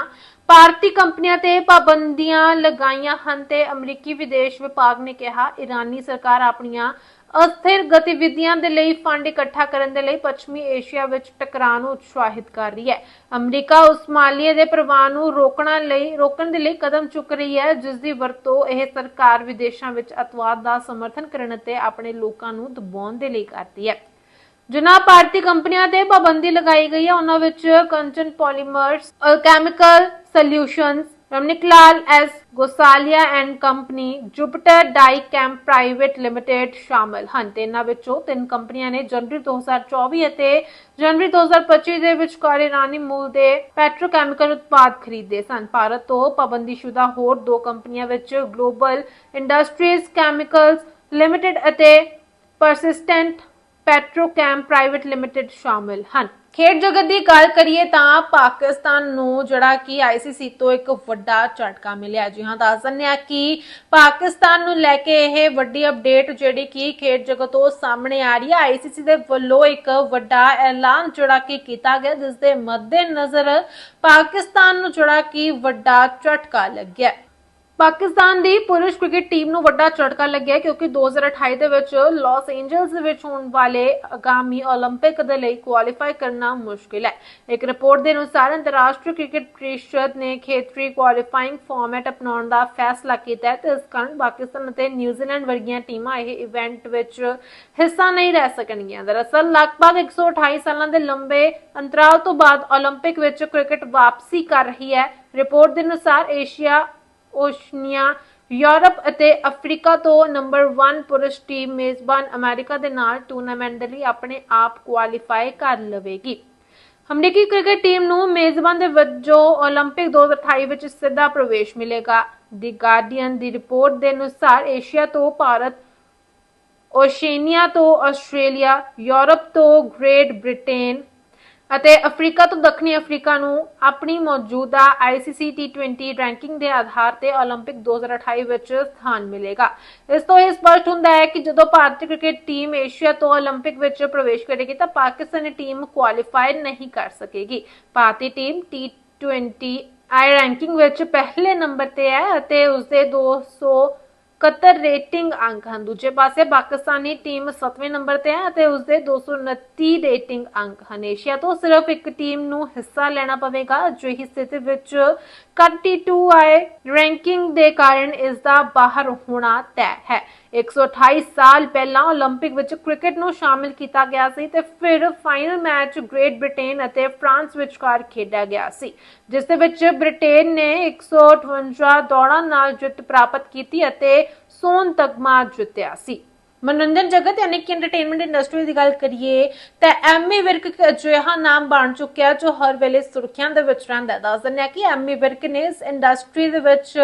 [SPEAKER 1] ਭਾਰਤੀ ਕੰਪਨੀਆਂ ਤੇ ਪਾਬੰਦੀਆਂ ਲਗਾਈਆਂ ਹਨ ਤੇ ਅਮਰੀਕੀ ਵਿਦੇਸ਼ ਵਿਭਾਗ ਨੇ ਕਿਹਾ ਈਰਾਨੀ ਸਰਕਾਰ ਆਪਣੀਆਂ ਅਸਥਿਰ ਗਤੀਵਿਧੀਆਂ ਦੇ ਲਈ ਫੰਡ ਇਕੱਠਾ ਕਰਨ ਦੇ ਲਈ ਪੱਛਮੀ ਏਸ਼ੀਆ ਵਿੱਚ ਟਕਰਾਅ ਨੂੰ ਉਤਸ਼ਾਹਿਤ ਕਰ ਰਹੀ ਹੈ। ਅਮਰੀਕਾ ਉਸਮਾਨੀਆ ਦੇ ਪ੍ਰਵਾਹ ਨੂੰ ਰੋਕਣ ਲਈ, ਰੋਕਣ ਦੇ ਲਈ ਕਦਮ ਚੁੱਕ ਰਹੀ ਹੈ, ਜਿਸ ਦੀ ਵਰਤੋਂ ਇਹ ਸਰਕਾਰ ਵਿਦੇਸ਼ਾਂ ਵਿੱਚ ਅਤਵਾਦ ਦਾ ਸਮਰਥਨ ਕਰਨ ਅਤੇ ਆਪਣੇ ਲੋਕਾਂ ਨੂੰ ਦਬਾਉਣ ਦੇ ਲਈ ਕਰਦੀ ਹੈ। ਜਿਨ੍ਹਾਂ ਭਾਰਤੀ ਕੰਪਨੀਆਂ ਤੇ ਪਾਬੰਦੀ ਲਗਾਈ ਗਈ ਹੈ, ਉਹਨਾਂ ਵਿੱਚ Kanchan polymers chemical solutions Ramnik Lal S Gosalia and company Jupiter dye camp private ਸ਼ਾਮਲ ਹਨ। ਤੇ ਇਹਨਾਂ ਵਿੱਚੋਂ ਤਿੰਨ ਕੰਪਨੀਆਂ ਨੇ ਜਨਵਰੀ 2024 ਅਤੇ ਜਨਵਰੀ 2025 ਦੇ ਵਿਚਕਾਰ ਇਰਾਨੀ ਮੂਲ ਦੇ ਪੈਟਰੋਕੈਮੀਕਲ ਉਤਪਾਦ ਖਰੀਦੇ ਸਨ। ਭਾਰਤ ਤੋਂ ਪਾਬੰਦੀਸ਼ੁਦਾ ਹੋਰ ਦੋ ਕੰਪਨੀਆਂ ਵਿੱਚ ਗਲੋਬਲ ਇੰਡਸਟਰੀਜ਼ ਕੈਮੀਕਲਸ ਲਿਮਟਿਡ ਅਤੇ ਪਰਸਿਸਟੈਂਟ ਪੈਟਰੋਕੈਮ ਪ੍ਰਾਈਵੇਟ ਲਿਮਟਿਡ ਸ਼ਾਮਲ ਹਨ। ਖੇਡ ਜਗਤ ਦੀ ਗੱਲ ਕਰੀਏ ਤਾਂ ਪਾਕਿਸਤਾਨ ਨੂੰ ਜਿਹੜਾ ਕਿ ਆਈਸੀਸੀ ਤੋਂ ਇੱਕ ਵੱਡਾ ਝਟਕਾ ਮਿਲਿਆ ਜੀ। ਹਾਂ, ਦੱਸ ਦਿੰਦੇ ਆ ਕਿ ਪਾਕਿਸਤਾਨ ਨੂੰ ਲੈ ਕੇ ਇਹ ਵੱਡੀ ਅਪਡੇਟ ਜਿਹੜੀ ਕਿ ਖੇਡ ਜਗਤ ਤੋਂ ਸਾਹਮਣੇ ਆ ਰਹੀ ਹੈ। ਆਈਸੀਸੀ ਦੇ ਵੱਲੋਂ ਇੱਕ ਵੱਡਾ ਐਲਾਨ ਜਿਹੜਾ ਕਿ ਕੀਤਾ ਗਿਆ, ਜਿਸ ਦੇ ਮੱਦੇਨਜ਼ਰ ਪਾਕਿਸਤਾਨ ਨੂੰ ਜਿਹੜਾ ਕਿ ਵੱਡਾ ਝਟਕਾ ਲੱਗਿਆ। ਪਾਕਿਸਤਾਨ ਦੀ ਪੁਰਸ਼ ਕ੍ਰਿਕਟ ਟੀਮ ਨੂੰ ਵੱਡਾ ਝਟਕਾ ਲੱਗਿਆ ਕਿਉਂਕਿ 2028 ਦੇ ਵਿੱਚ ਲਾਸ ਐਂਜਲਸ ਦੇ ਵਿੱਚ ਹੋਣ ਵਾਲੇ ਆਗਾਮੀ 올림픽 ਦੇ ਲਈ ਕੁਆਲੀਫਾਈ ਕਰਨਾ ਮੁਸ਼ਕਿਲ ਹੈ ਇੱਕ ਰਿਪੋਰਟ ਦੇ ਅਨੁਸਾਰ ਅੰਤਰਰਾਸ਼ਟਰੀ ਕ੍ਰਿਕਟ ਪ੍ਰੀਸ਼ਦ ਨੇ ਖੇਤਰੀ ਕੁਆਲੀਫਾਈਂਗ ਫਾਰਮੈਟ ਅਪਣਾਉਣ ਦਾ ਫੈਸਲਾ ਕੀਤਾ ਹੈ ਤੇ ਇਸ ਕਾਰਨ ਪਾਕਿਸਤਾਨ ਅਤੇ ਨਿਊਜ਼ੀਲੈਂਡ ਵਰਗੀਆਂ ਟੀਮਾਂ ਇਹ ਇਵੈਂਟ ਵਿੱਚ ਹਿੱਸਾ ਨਹੀਂ ਲੈ ਸਕਣਗੀਆਂ ਦਰਅਸਲ ਲਗਭਗ 128 ਸਾਲਾਂ ਦੇ ਲੰਬੇ ਅੰਤਰਾਲ ਤੋਂ ਬਾਅਦ 올림픽 ਵਿੱਚ ਕ੍ਰਿਕਟ ਵਾਪਸੀ ਕਰ ਰਹੀ ਹੈ ਰਿਪੋਰਟ ਦੇ ਅਨੁਸਾਰ ਏਸ਼ੀਆ ਓਸ਼ਨੀਆ ਯੂਰਪ ਅਤੇ ਅਫਰੀਕਾ ਤੋਂ ਨੰਬਰ 1 ਪੁਰਸ਼ ਟੀਮ ਮੇਜ਼ਬਾਨ ਅਮਰੀਕਾ ਦੇ ਨਾਲ ਟੂਰਨਾਮੈਂਟ ਦੇ ਲਈ ਆਪਣੇ ਆਪ ਕੁਆਲੀਫਾਈ ਕਰ ਲਵੇਗੀ ਅਮਰੀਕੀ ਕ੍ਰਿਕਟ ਟੀਮ ਨੂੰ ਮੇਜ਼ਬਾਨ ਦੇ ਵਜੋਂ 올림픽 2028 ਵਿੱਚ ਸਿੱਧਾ ਪ੍ਰਵੇਸ਼ ਮਿਲੇਗਾ ਦੀ ਗਾਰਡੀਅਨ ਦੀ ਰਿਪੋਰਟ ਦੇ ਅਨੁਸਾਰ ਏਸ਼ੀਆ ਤੋਂ ਭਾਰਤ ਓਸ਼ੇਨੀਆ ਤੋਂ ਆਸਟ੍ਰੇਲੀਆ ਯੂਰਪ ਤੋਂ ਗ੍ਰੇਟ ਬ੍ਰਿਟੇਨ ਅਤੇ ਅਫਰੀਕਾ ਤੋਂ ਦੱਖਣੀ ਅਫਰੀਕਾ ਨੂੰ ਆਪਣੀ ਮੌਜੂਦਾ ICC T20 ਰੈਂਕਿੰਗ ਦੇ ਆਧਾਰ ਤੇ 올림픽 2028 ਵਿੱਚ ਸਥਾਨ ਮਿਲੇਗਾ। ਇਸ ਤੋਂ ਇਹ ਸਪਸ਼ਟ ਹੁੰਦਾ ਹੈ ਕਿ ਜਦੋਂ ਭਾਰਤੀ ਕ੍ਰਿਕਟ ਟੀਮ ਏਸ਼ੀਆ ਤੋਂ 올림픽 ਵਿੱਚ ਪ੍ਰਵੇਸ਼ ਕਰੇਗੀ ਤਾਂ ਪਾਕਿਸਤਾਨੀ ਟੀਮ ਕੁਆਲੀਫਾਈ ਨਹੀਂ ਕਰ ਸਕੇਗੀ। ਭਾਰਤੀ ਟੀਮ T20 ਆਈ ਰੈਂਕਿੰਗ ਵਿੱਚ ਪਹਿਲੇ ਨੰਬਰ ਤੇ ਹੈ ਅਤੇ ਉਸਦੇ 200 71 ਰੇਟਿੰਗ ਅੰਕ ਹਨ ਦੂਜੇ ਪਾਸੇ ਪਾਕਿਸਤਾਨੀ ਟੀਮ 7ਵੇਂ ਨੰਬਰ ਤੇ ਹੈ ਅਤੇ ਉਸ ਦੇ 229 ਰੇਟਿੰਗ ਅੰਕ ਹਨ। ਏਸ਼ੀਆ ਤੋਂ ਸਿਰਫ ਇੱਕ ਟੀਮ ਨੂੰ ਹਿੱਸਾ ਲੈਣਾ ਪਵੇਗਾ ਅਜਿਹੀ ਸਥਿਤੀ ਵਿੱਚ 32 ਆਈ ਰੈਂਕਿੰਗ ਦੇ ਕਾਰਨ ਇਸ ਦਾ ਬਾਹਰ ਹੋਣਾ ਤੈਅ ਹੈ 128 ਸਾਲ ਪਹਿਲਾਂ 올림픽 ਵਿੱਚ ਕ੍ਰਿਕਟ ਨੂੰ ਸ਼ਾਮਿਲ ਕੀਤਾ ਗਿਆ ਸੀ ਤੇ ਫਿਰ ਫਾਈਨਲ ਮੈਚ ਗ੍ਰੇਟ ਬ੍ਰਿਟੇਨ ਅਤੇ ਫਰਾਂਸ ਵਿਚਕਾਰ ਖੇਡਿਆ ਗਿਆ ਸੀ ਜਿਸ ਦੇ ਵਿੱਚ ਬ੍ਰਿਟੇਨ ਨੇ 158 ਦੌੜਾਂ ਨਾਲ ਜਿੱਤ ਪ੍ਰਾਪਤ ਕੀਤੀ ਅਤੇ ਸੋਨ ਤਗਮਾ ਜਿੱਤਿਆ ਸੀ ਮਨੋਰੰਜਨ ਜਗਤ ਯਾਨੀ ਕਿ ਐਂਟਰਟੇਨਮੈਂਟ ਇੰਡਸਟਰੀ ਦੀ ਗੱਲ ਕਰੀਏ, ਤਾਂ ਐਮੀ ਵਿਰਕ ਇੱਕ ਅਜਿਹਾ ਨਾਮ ਬਣ ਚੁੱਕਿਆ, ਜੋ ਹਰ ਵੇਲੇ ਸੁਰਖੀਆਂ ਦੇ ਵਿੱਚ ਰਹਿੰਦਾ ਦੱਸ ਦਿੰਦੇ ਹਾਂ ਕਿ ਐਮੀ ਵਿਰਕ ਨੇ ਇਸ ਇੰਡਸਟਰੀ ਦੇ ਵਿੱਚ,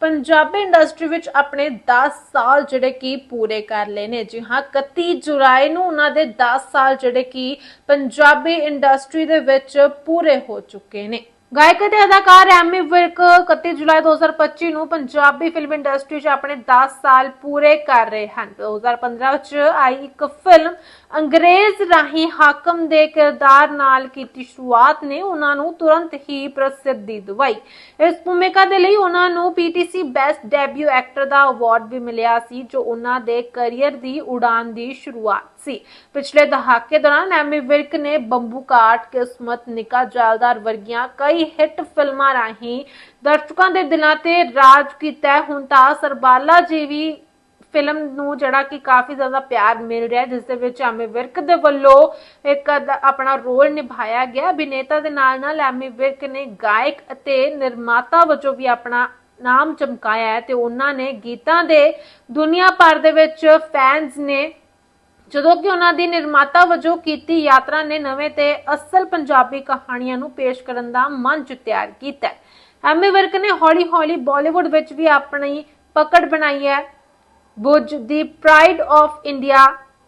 [SPEAKER 1] ਪੰਜਾਬੀ ਇੰਡਸਟਰੀ ਵਿੱਚ ਆਪਣੇ 10 ਸਾਲ ਜਿਹੜੇ ਕਿ ਪੂਰੇ ਕਰ ਲਏ ਨੇ। ਜੀ ਹਾਂ 31 ਜੁਲਾਈ ਨੂੰ ਉਹਨਾਂ ਦੇ 10 ਸਾਲ ਜਿਹੜੇ ਕਿ ਪੰਜਾਬੀ ਇੰਡਸਟਰੀ ਦੇ ਵਿੱਚ ਪੂਰੇ ਹੋ ਚੁੱਕੇ ਨੇ। ਗਾਇਕ ਅਤੇ ਅਦਾਕਾਰ ਐਮੀ ਵਿਰਕ 31 ਜੁਲਾਈ 2025 ਨੂੰ ਪੰਜਾਬੀ ਫਿਲਮ ਇੰਡਸਟਰੀ 'ਚ ਆਪਣੇ 10 ਸਾਲ ਪੂਰੇ ਕਰ ਰਹੇ ਹਨ। 2015 'ਚ ਆਈ ਇੱਕ ਫਿਲਮ ਅੰਗਰੇਜ਼ ਰਾਹੀਂ ਹਾਕਮ ਦੇ ਕਿਰਦਾਰ ਨਾਲ ਕੀਤੀ ਸ਼ੁਰੂਆਤ ਨੇ। ਉਹਨਾਂ ਨੂੰ ਤੁਰੰਤ ਹੀ ਪ੍ਰਸਿੱਧੀ ਦਿਵਾਈ। ਇਸ ਭੂਮਿਕਾ ਦੇ ਲਈ ਉਹਨਾਂ ਨੂੰ ਪੀਟੀਸੀ ਬੈਸਟ ਡੈਬਿਊ ਐਕਟਰ ਦਾ ਅਵਾਰਡ ਵੀ ਮਿਲਿਆ ਸੀ, ਜੋ ਉਹਨਾਂ ਦੇ ਕੈਰੀਅਰ ਦੀ ਉਡਾਨ ਦੀ ਸ਼ੁਰੂਆਤ ਸੀ। ਪਿਛਲੇ ਦਹਾਕੇ ਦੌਰਾਨ ਐਮੀ ਵਿਰਕ ਨੇ ਬੰਬੂ ਕਾਟ, ਕਿਸਮਤ, ਨਿਕਾ ਜਾਲਦਾਰ ਵਰਗੀਆਂ ਕਈ ਹਿੱਟ ਫਿਲਮਾਂ ਰਾਹੀਂ ਦਰਸ਼ਕਾਂ ਦੇ ਦਿਲਾਂ ਤੇ ਰਾਜ ਕੀਤਾ। ਹੁਣ ਤਾਂ ਸਰਬਾਲਾ ਜੀਵੀ ਫਿਲਮ ਨੂੰ ਜਿਹੜਾ ਕਿ ਕਾਫੀ ਜ਼ਿਆਦਾ ਪਿਆਰ ਮਿਲ ਰਿਹਾ, ਜਿਸ ਦੇ ਵਿੱਚ ਐਮੀ ਵਿਰਕ ਦੇ ਵੱਲੋਂ ਇੱਕ ਆਪਣਾ ਰੋਲ ਨਿਭਾਇਆ ਗਿਆ। ਅਭਿਨੇਤਾ ਦੇ ਨਾਲ ਨਾਲ ਐਮੀ ਵਿਰਕ ਨੇ ਗਾਇਕ ਅਤੇ ਨਿਰਮਾਤਾ ਵਜੋਂ ਵੀ ਆਪਣਾ ਨਾਮ ਚਮਕਾਇਆ ਹੈ ਤੇ ਉਹਨਾਂ ਨੇ ਗੀਤਾਂ ਦੇ ਦੁਨੀਆ ਭਰ ਦੇ ਵਿੱਚ ਫੈਨਸ ਨੇ ਜਦੋਂ ਕਿ ਉਹਨਾਂ ਦੀ ਨਿਰਮਾਤਾ ਵਜੋਂ ਕੀਤੀ ਯਾਤਰਾ ਨੇ ਨਵੇਂ ਤੇ ਅਸਲ ਪੰਜਾਬੀ ਕਹਾਣੀਆਂ ਨੂੰ ਪੇਸ਼ ਕਰਨ ਦਾ ਮੰਚ ਤਿਆਰ ਕੀਤਾ ਹੈ। ਐਮੀ ਵਿਰਕ ਨੇ ਹੌਲੀ-ਹੌਲੀ ਬਾਲੀਵੁੱਡ ਵਿੱਚ ਵੀ ਆਪਣੀ ਪਕੜ ਬਣਾਈ ਹੈ। ਬੁੱਝ ਦੀ pride of India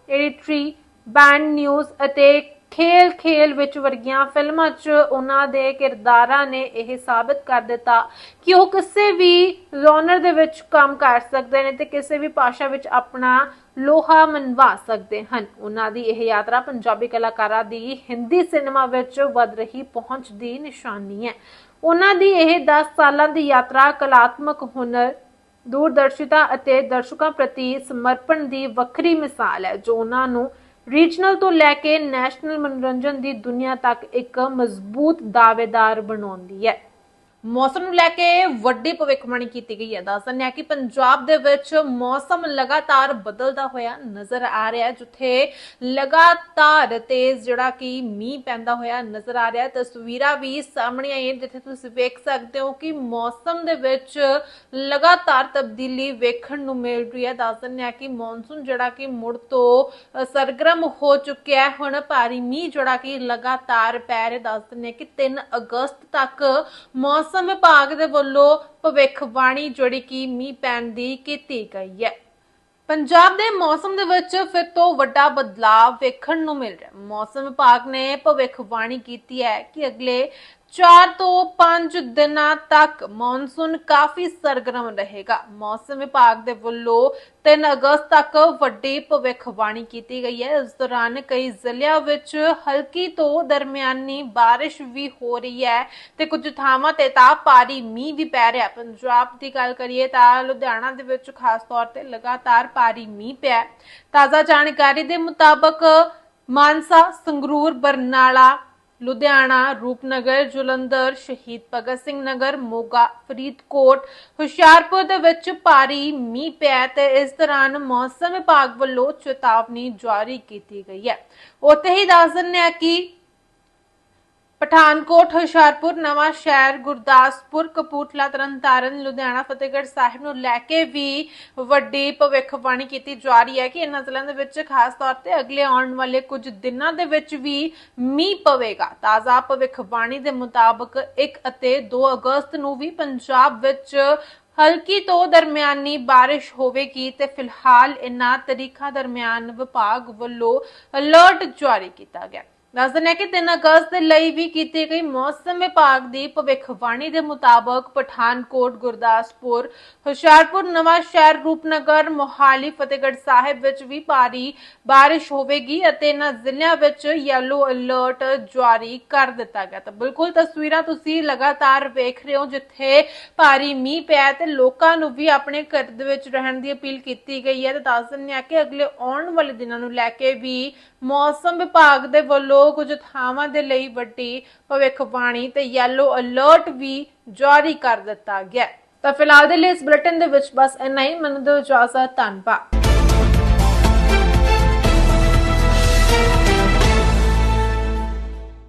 [SPEAKER 1] 83 band news ਅਤੇ ਖੇਲ ਖੇਲ ਵਿੱਚ ਵਰਗੀਆਂ ਫਿਲਮਾਂ 'ਚ ਉਹਨਾਂ ਦੇ ਕਿਰਦਾਰਾਂ ਨੇ ਇਹ ਸਾਬਤ ਕਰ ਦਿੱਤਾ ਕਿ ਉਹ ਕਿਸੇ ਵੀ ਜਨਰ ਦੇ ਵਿੱਚ ਕੰਮ ਕਰ ਸਕਦੇ ਨੇ ਤੇ ਕਿਸੇ ਵੀ ਭਾਸ਼ਾ ਵਿੱਚ ਆਪਣਾ ਲੋਹਾ ਮਨਵਾ ਸਕਦੇ ਹਨ। ਉਹਨਾਂ ਦੀ ਇਹ ਯਾਤਰਾ ਪੰਜਾਬੀ ਕਲਾਕਾਰਾਂ ਦੀ ਹਿੰਦੀ ਸਿਨੇਮਾ ਵਿੱਚ ਵੱਧ ਰਹੀ ਪਹੁੰਚ ਦੀ ਨਿਸ਼ਾਨੀ ਹੈ। ਉਹਨਾਂ ਦੀ ਇਹ 10 ਸਾਲਾਂ ਦੀ ਯਾਤਰਾ ਕਲਾਤਮਕ ਹੁਨਰ, ਦੂਰਦਰਸ਼ਿਤਾ ਅਤੇ ਦਰਸ਼ਕਾਂ ਪ੍ਰਤੀ ਸਮਰਪਣ ਦੀ ਵੱਖਰੀ ਮਿਸਾਲ ਹੈ, ਜੋ ਉਹਨਾਂ ਨੂੰ ਰੀਜਨਲ ਤੋਂ ਲੈ ਕੇ ਨੈਸ਼ਨਲ ਮਨੋਰੰਜਨ ਦੀ ਦੁਨੀਆ ਤੱਕ ਇੱਕ ਮਜ਼ਬੂਤ ਦਾਅਵੇਦਾਰ ਬਣਾਉਂਦੀ ਹੈ। ਮੌਸਮ ਨੂੰ ਲੈ ਕੇ ਵੱਡੀ ਭਵਿੱਖਬਾਣੀ ਕੀਤੀ ਗਈ ਹੈ। ਦੱਸ ਦਿੰਦੇ ਹਾਂ ਕਿ ਪੰਜਾਬ ਦੇ ਵਿੱਚ ਮੌਸਮ ਲਗਾਤਾਰ ਬਦਲਦਾ ਹੋਇਆ ਨਜ਼ਰ ਆ ਰਿਹਾ ਹੈ, ਜਿੱਥੇ ਲਗਾਤਾਰ ਤੇਜ਼ ਜਿਹੜਾ ਕਿ ਮੀਂਹ ਪੈਂਦਾ ਹੋਇਆ ਨਜ਼ਰ ਆ ਰਿਹਾ ਹੈ। ਤਸਵੀਰਾਂ ਵੀ ਸਾਹਮਣੇ ਆਈਆਂ ਜਿੱਥੇ ਤੁਸੀਂ ਵੇਖ ਸਕਦੇ ਹੋ ਕਿ ਮੌਸਮ ਦੇ ਵਿੱਚ ਲਗਾਤਾਰ ਤਬਦੀਲੀ ਵੇਖਣ ਨੂੰ ਮਿਲ ਰਹੀ ਹੈ। ਦੱਸ ਦਿੰਦੇ ਹਾਂ ਕਿ ਮੌਨਸੂਨ ਜਿਹੜਾ ਕਿ ਮੁੜ ਤੋਂ ਸਰਗਰਮ ਹੋ ਚੁੱਕਿਆ ਹੈ। ਹੁਣ ਭਾਰੀ ਮੀਂਹ ਜਿਹੜਾ ਕਿ ਲਗਾਤਾਰ ਪੈ ਰਿਹਾ ਦੱਸ ਦਿੰਦੇ ਹਾਂ ਕਿ 3 ਅਗਸਤ ਤੱਕ ਮੌਸਮ ਮੌਸਮ ਵਿਭਾਗ ਦੇ ਵੱਲੋਂ ਭਵਿੱਖਬਾਣੀ ਜਿਹੜੀ ਕਿ ਮੀਂਹ ਪੈਣ ਦੀ ਕੀਤੀ ਗਈ ਹੈ ਪੰਜਾਬ ਦੇ ਮੌਸਮ ਦੇ ਵਿੱਚ ਫਿਰ ਤੋਂ ਵੱਡਾ ਬਦਲਾਅ ਵੇਖਣ ਨੂੰ ਮਿਲ ਰਿਹਾ ਹੈ। ਮੌਸਮ ਵਿਭਾਗ ਨੇ ਭਵਿੱਖਬਾਣੀ ਕੀਤੀ ਹੈ ਕਿ ਅਗਲੇ 4 ਤੋਂ 5 ਦਿਨਾਂ ਤੱਕ ਮੌਨਸੂਨ ਕਾਫੀ ਸਰਗਰਮ ਰਹੇਗਾ। ਮੌਸਮ ਵਿਭਾਗ ਦੇ ਵੱਲੋਂ 3 ਅਗਸਤ ਤੱਕ ਵੱਡੀ ਭਵਿੱਖਬਾਣੀ ਕੀਤੀ ਗਈ ਹੈ। ਇਸ ਦੌਰਾਨ ਕਈ ਜ਼ਿਲ੍ਹਿਆਂ ਵਿੱਚ ਹਲਕੀ ਤੋਂ ਦਰਮਿਆਨੀ ਬਾਰਿਸ਼ ਵੀ ਹੋ ਰਹੀ ਹੈ ਤੇ ਕੁਝ ਥਾਵਾਂ ਤੇ ਤਾਂ ਭਾਰੀ ਮੀਂਹ ਵੀ ਪੈ ਰਿਹਾ। ਪੰਜਾਬ ਦੀ ਗੱਲ ਕਰੀਏ ਤਾਂ ਲੁਧਿਆਣਾ ਦੇ ਵਿੱਚ ਖਾਸ ਤੌਰ ਤੇ ਲਗਾਤਾਰ ਭਾਰੀ ਮੀਂਹ ਪਿਆ। ਤਾਜ਼ਾ ਜਾਣਕਾਰੀ ਦੇ ਮੁਤਾਬਕ ਮਾਨਸਾ, ਸੰਗਰੂਰ, ਬਰਨਾਲਾ ਲੁਧਿਆਣਾ, ਰੂਪਨਗਰ, ਜਲੰਧਰ, ਸ਼ਹੀਦ ਭਗਤ ਸਿੰਘ ਨਗਰ, ਮੋਗਾ, ਫਰੀਦਕੋਟ, ਹੁਸ਼ਿਆਰਪੁਰ ਦੇ ਵਿੱਚ ਭਾਰੀ ਮੀਂਹ ਪਿਆ ਤੇ ਇਸ ਦੌਰਾਨ ਮੌਸਮ ਵਿਭਾਗ ਵੱਲੋਂ ਚੇਤਾਵਨੀ ਜਾਰੀ ਕੀਤੀ ਗਈ ਹੈ। ਉੱਥੇ ਹੀ ਦੱਸ ਦਿੰਦੇ ਆ ਕਿ ਪਠਾਨਕੋਟ, ਹੁਸ਼ਿਆਰਪੁਰ, ਨਵਾਂ ਸ਼ਹਿਰ, ਗੁਰਦਾਸਪੁਰ, ਕਪੂਰਥਲਾ, ਤਰਨਤਾਰਨ, ਲੁਧਿਆਣਾ, ਫਤਿਹਗੜ੍ਹ ਸਾਹਿਬ ਨੂੰ ਲੈ ਕੇ ਵੀ ਵੱਡੀ ਭਵਿੱਖਬਾਣੀ ਕੀਤੀ ਜਾ ਰਹੀ ਹੈ ਕਿ ਇਹਨਾਂ ਜ਼ਿਲ੍ਹਿਆਂ ਦੇ ਵਿੱਚ ਖਾਸ ਤੌਰ ਤੇ ਅਗਲੇ ਆਉਣ ਵਾਲੇ ਕੁਝ ਦਿਨਾਂ ਦੇ ਵਿੱਚ ਵੀ ਮੀਂਹ ਪਵੇਗਾ। ਤਾਜ਼ਾ ਭਵਿੱਖਬਾਣੀ ਦੇ ਮੁਤਾਬਕ 1 ਅਤੇ 2 ਅਗਸਤ ਨੂੰ ਵੀ ਪੰਜਾਬ ਵਿੱਚ ਹਲਕੀ ਤੋਂ ਦਰਮਿਆਨੀ ਬਾਰਿਸ਼ ਹੋਵੇਗੀ ਤੇ ਫਿਲਹਾਲ ਇਨ੍ਹਾਂ ਤਰੀਖਾਂ ਦਰਮਿਆਨ ਵਿਭਾਗ ਵੱਲੋਂ ਅਲਰਟ ਜਾਰੀ ਕੀਤਾ ਗਿਆ। ਦੱਸ ਦਿੰਦੇ ਹਾਂ ਕਿ 3 ਅਗਸਤ ਦੇ ਲਈ ਵੀ ਕੀਤੀ ਗਈ ਮੌਸਮ ਵਿਭਾਗ ਦੀ ਭਵਿੱਖਬਾਣੀ ਦੇ ਮੁਤਾਬਕ ਪਠਾਨਕੋਟ, ਗੁਰਦਾਸਪੁਰ, ਹੁਸ਼ਿਆਰਪੁਰ, ਨਵਾਂ ਸ਼ਹਿਰ, ਰੂਪਨਗਰ, ਮੋਹਾਲੀ, ਫਤਿਹਗੜ੍ਹ ਸਾਹਿਬ ਵਿੱਚ ਵੀ ਭਾਰੀ ਬਾਰਿਸ਼ ਹੋਵੇਗੀ ਅਤੇ ਇਹਨਾਂ ਜ਼ਿਲ੍ਹਿਆਂ ਵਿੱਚ ਯੈਲੋ ਅਲਰਟ ਜਾਰੀ ਕਰ ਦਿੱਤਾ ਗਿਆ। ਤਾਂ ਬਿਲਕੁਲ ਤਸਵੀਰਾਂ ਤੁਸੀਂ ਲਗਾਤਾਰ ਵੇਖ ਰਹੇ ਹੋ, ਜਿੱਥੇ ਭਾਰੀ ਮੀਂਹ ਪਿਆ ਤੇ ਲੋਕਾਂ ਨੂੰ ਵੀ ਆਪਣੇ ਘਰ ਦੇ ਵਿੱਚ ਰਹਿਣ ਦੀ ਅਪੀਲ ਕੀਤੀ ਗਈ ਹੈ। ਤੇ ਦੱਸ ਦਿੰਦੇ ਹਾਂ ਕਿ ਅਗਲੇ ਆਉਣ ਵਾਲੇ ਦਿਨਾਂ ਨੂੰ ਲੈ ਕੇ ਵੀ ਮੌਸਮ ਵਿਭਾਗ ਦੇ ਵੱਲੋਂ ਕੁਝ ਥਾਵਾਂ ਦੇ ਲਈ ਵੱਡੀ ਭਵਿੱਖਬਾਣੀ ਤੇ ਯੈਲੋ ਅਲਰਟ ਵੀ ਜਾਰੀ ਕਰ ਦਿੱਤਾ ਗਿਆ ਤਾਂ ਫਿਲਹਾਲ ਦੇ ਲਈ ਇਸ ਬੁਲੇਟਿਨ ਦੇ ਵਿੱਚ ਬਸ ਇੰਨਾ ਹੀ। ਮੈਨੂੰ ਦਿਓ ਇਜਾਜ਼ਤ, ਧੰਨਵਾਦ।